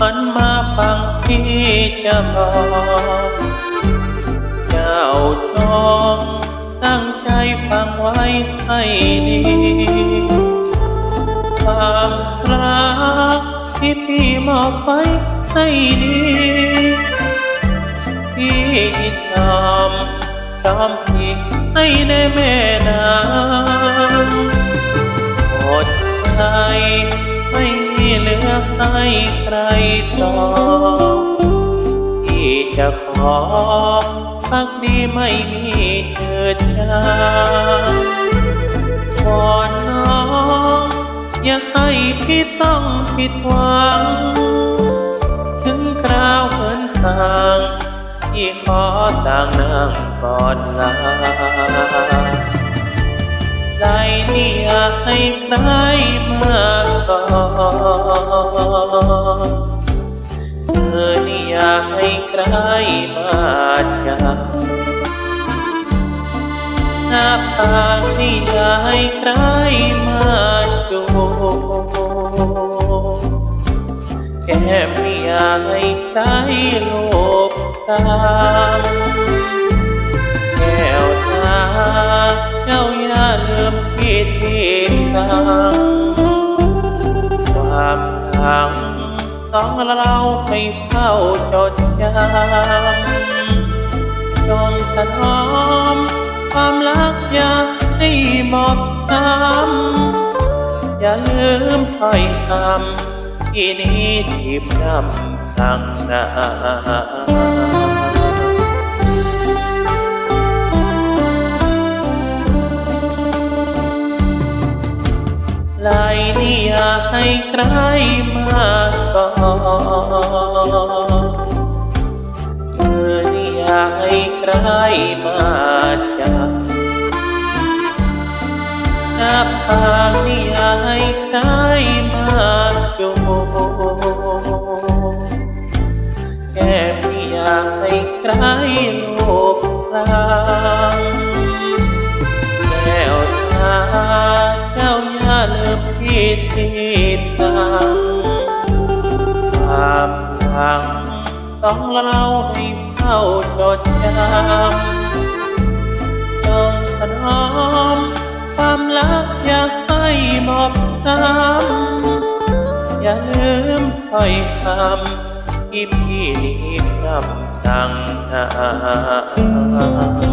หันมาฟังที่จะบอกเจ้าจองตั้งใจฟังไว้ให้ดีความรักที่พี่มอบไว้ให้ดีพี่จำจำพี่ให้ในแม่น้ำอดใจ ให้ใครต่อที่จะขอพักดีไม่มีเจิดจางวอนน้องอย่าให้พี่ต้องผิดหวัง ถึงคราวเหินทางที่ขอต่างนั่งก่อนลาใจนี่อยากให้ใครมา ก่อเธอนี่อยากให้ใครมาจับหน้าผากนี่อยากให้ใครมาจูบแก้มนี่อยากให้ใครโลบตาแก้วตาเจ้าอย่าลืมคิดที่ตังความ หลังต้องเราให้เฝ้าจดจำจงถนอมความรักอย่าให้หมดซ้ำอย่าลืมถ้อยคำที่นี้ที่พร่ำสั่งนา ថ្ងៃក្រោយមកតរីថ្ងៃក្រោយមកចាំអាប់ខាងនេះថ្ងៃក្រោយមកជុំកែពីថ្ងៃក្រោយលោកឡា พี่ที่ตังความหลังต้องเล่าให้เฝ้าจดจำจงถนอมความรักอย่าให้หมอบน้ำอย่าลืมถ้อยคำที่พี่นี้นำสั่งนา